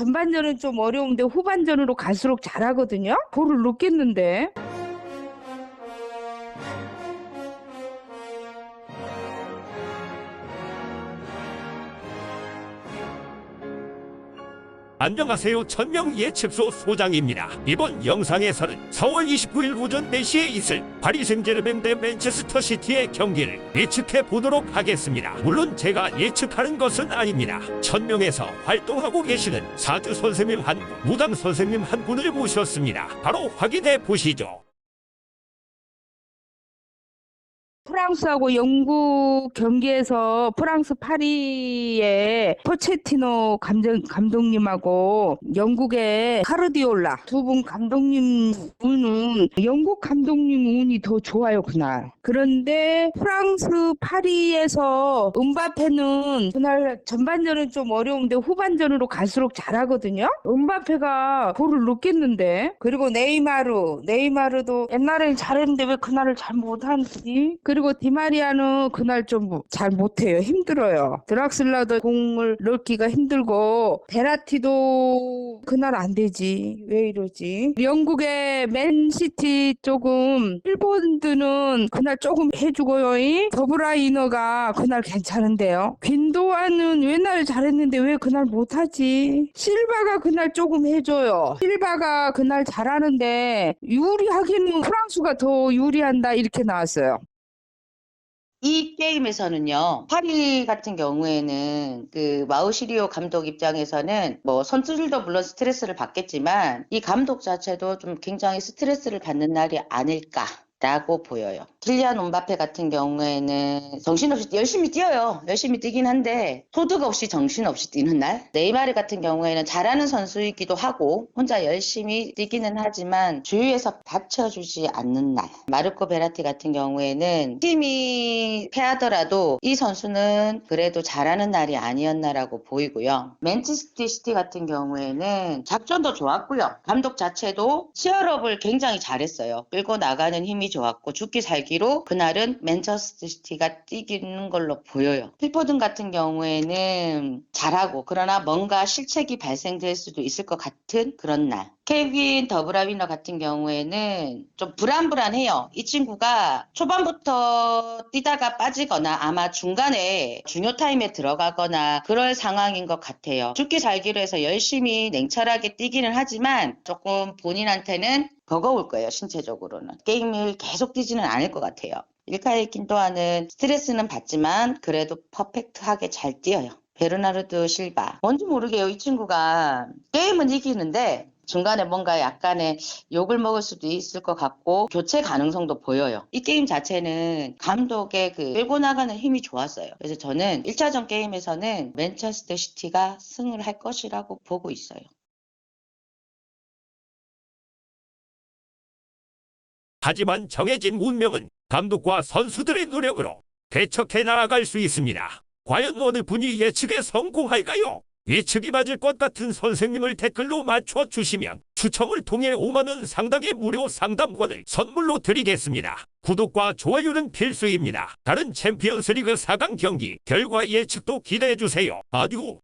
전반전은 좀 어려운데 후반전으로 갈수록 잘하거든요. 볼을 놓겠는데. 안녕하세요. 천명 예측소 소장입니다. 이번 영상에서는 4월 29일 오전 4시에 있을 파리 생제르맹 대 맨체스터 시티의 경기를 예측해 보도록 하겠습니다. 물론 제가 예측하는 것은 아닙니다. 천명에서 활동하고 계시는 사주 선생님 한 분, 무당 선생님 한 분을 모셨습니다. 바로 확인해 보시죠. 프랑스하고 영국 경기에서 프랑스 파리의 포체티노 감독, 감독님하고 영국의 카르디올라 두 분 감독님 운은 영국 감독님 운이 더 좋아요 그날. 그런데 프랑스 파리에서 음바페는 그날 전반전은 좀 어려운데 후반전으로 갈수록 잘하거든요. 음바페가 볼을 놓겠는데. 그리고 네이마르 네이마르도 옛날엔 잘했는데 왜 그날을 잘 못하지 그리고 디마리아는 그날 좀 잘 못해요. 힘들어요. 드락슬라도 공을 넣기가 힘들고 베라티도 그날 안 되지. 왜 이러지? 영국의 맨시티 조금 일본드는 그날 조금 해주고요. 이 더브라이너가 그날 괜찮은데요. 빈도아는 왜날 잘했는데 왜 그날 못하지? 실바가 그날 조금 해줘요. 실바가 그날 잘하는데 유리하기는 프랑스가 더 유리한다 이렇게 나왔어요. 이 게임에서는요, 파리 같은 경우에는 그 마우시리오 감독 입장에서는 뭐 선수들도 물론 스트레스를 받겠지만 이 감독 자체도 좀 굉장히 스트레스를 받는 날이 아닐까. 라고 보여요. 킬리안 온바페 같은 경우에는 정신없이 열심히 뛰어요. 열심히 뛰긴 한데 소득 없이 정신없이 뛰는 날. 네이마르 같은 경우에는 잘하는 선수이기도 하고 혼자 열심히 뛰기는 하지만 주위에서 받쳐주지 않는 날. 마르코 베라티 같은 경우에는 팀이 패하더라도 이 선수는 그래도 잘하는 날이 아니었나라고 보이고요. 맨체스터 시티 같은 경우에는 작전도 좋았고요. 감독 자체도 치열업을 굉장히 잘했어요. 끌고 나가는 힘이 좋았고 죽기 살기로 그날은 맨체스터 시티가 뛰기는 걸로 보여요. 필포든 같은 경우에는 잘하고 그러나 뭔가 실책이 발생될 수도 있을 것 같은 그런 날. 케빈 더브라위너 같은 경우에는 좀 불안불안해요. 이 친구가 초반부터 뛰다가 빠지거나 아마 중간에 중요 타임에 들어가거나 그럴 상황인 것 같아요. 죽기 살기로 해서 열심히 냉철하게 뛰기는 하지만 조금 본인한테는 버거울 거예요, 신체적으로는. 게임을 계속 뛰지는 않을 것 같아요. 일카이 킨토아는 스트레스는 받지만 그래도 퍼펙트하게 잘 뛰어요. 베르나르드 실바. 뭔지 모르게요, 이 친구가. 게임은 이기는데 중간에 뭔가 약간의 욕을 먹을 수도 있을 것 같고 교체 가능성도 보여요. 이 게임 자체는 감독의 그 끌고 나가는 힘이 좋았어요. 그래서 저는 1차전 게임에서는 맨체스터 시티가 승을 할 것이라고 보고 있어요. 하지만 정해진 운명은 감독과 선수들의 노력으로 개척해 나아갈 수 있습니다. 과연 어느 분이 예측에 성공할까요? 예측이 맞을 것 같은 선생님을 댓글로 맞춰주시면 추첨을 통해 5만원 상당의 무료 상담권을 선물로 드리겠습니다. 구독과 좋아요는 필수입니다. 다른 챔피언스 리그 4강 경기 결과 예측도 기대해주세요. 아디오.